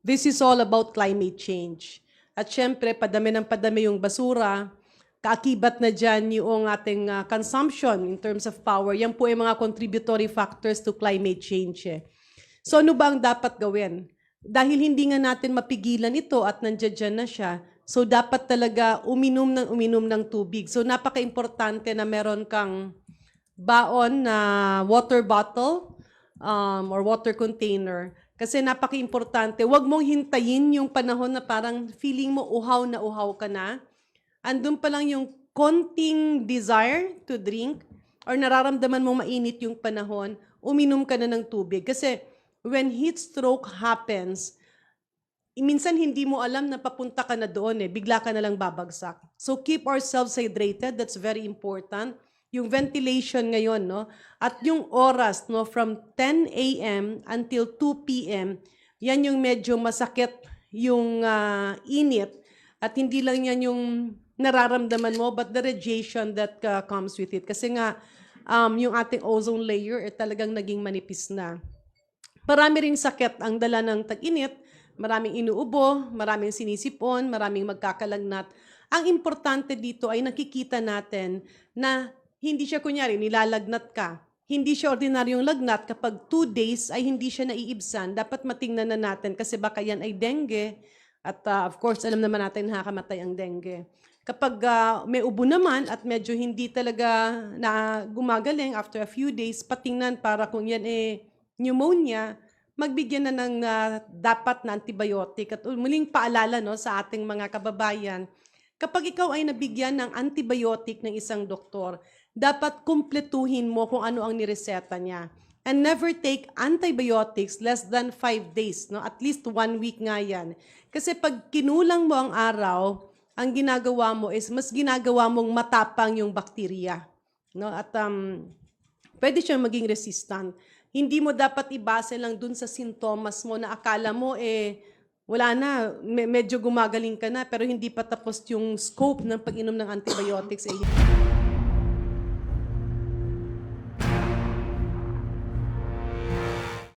This is all about climate change. At syempre, padami ng padami yung basura, kaakibat na dyan yung ating ah, consumption in terms of power. Yan po ay mga contributory factors to climate change. eh. So ano ba ang dapat gawin? Dahil hindi nga natin mapigilan ito at nandiyan na siya, so dapat talaga uminom ng uminom ng tubig. So napaka-importante na meron kang baon na water bottle um, or water container. Kasi napaka-importante, huwag mong hintayin yung panahon na parang feeling mo uhaw na uhaw ka na. Andun pa lang yung konting desire to drink or nararamdaman mong mainit yung panahon, uminom ka na ng tubig. Kasi when heat stroke happens, minsan hindi mo alam na papunta ka na doon eh, bigla ka na lang babagsak. So keep ourselves hydrated, that's very important. Yung ventilation ngayon, no? At yung oras, no, from 10 a.m. until 2 p.m., yan yung medyo masakit yung ah, init. At hindi lang yan yung nararamdaman mo, but the radiation that ah, comes with it. Kasi nga, um, yung ating ozone layer eh, talagang naging manipis na. Marami ring sakit ang dala ng tag-init, maraming inuubo, maraming sinisipon, maraming magkakalagnat. Ang importante dito ay nakikita natin na hindi siya kunyari nilalagnat ka. Hindi siya ordinaryong lagnat kapag two days ay hindi siya naiibsan. Dapat matingnan na natin kasi baka yan ay dengue. At ah, of course, alam naman natin nakakamatay ang dengue. Kapag ah, may ubo naman at medyo hindi talaga na gumagaling after a few days, patingnan para kung yan eh pneumonia, magbigyan na ng ah, dapat na antibiotic. At muling paalala no, sa ating mga kababayan, kapag ikaw ay nabigyan ng antibiotic ng isang doktor, dapat kumpletuhin mo kung ano ang nireseta niya. And never take antibiotics less than 5 days. No? At least one week nga yan. Kasi pag kinulang mo ang araw, ang ginagawa mo is mas ginagawa mong matapang yung bakterya. No? At um, pwede siyang maging resistant. Hindi mo dapat ibase lang dun sa sintomas mo na akala mo eh wala na, me- medyo gumagaling ka na pero hindi pa tapos yung scope ng pag-inom ng antibiotics eh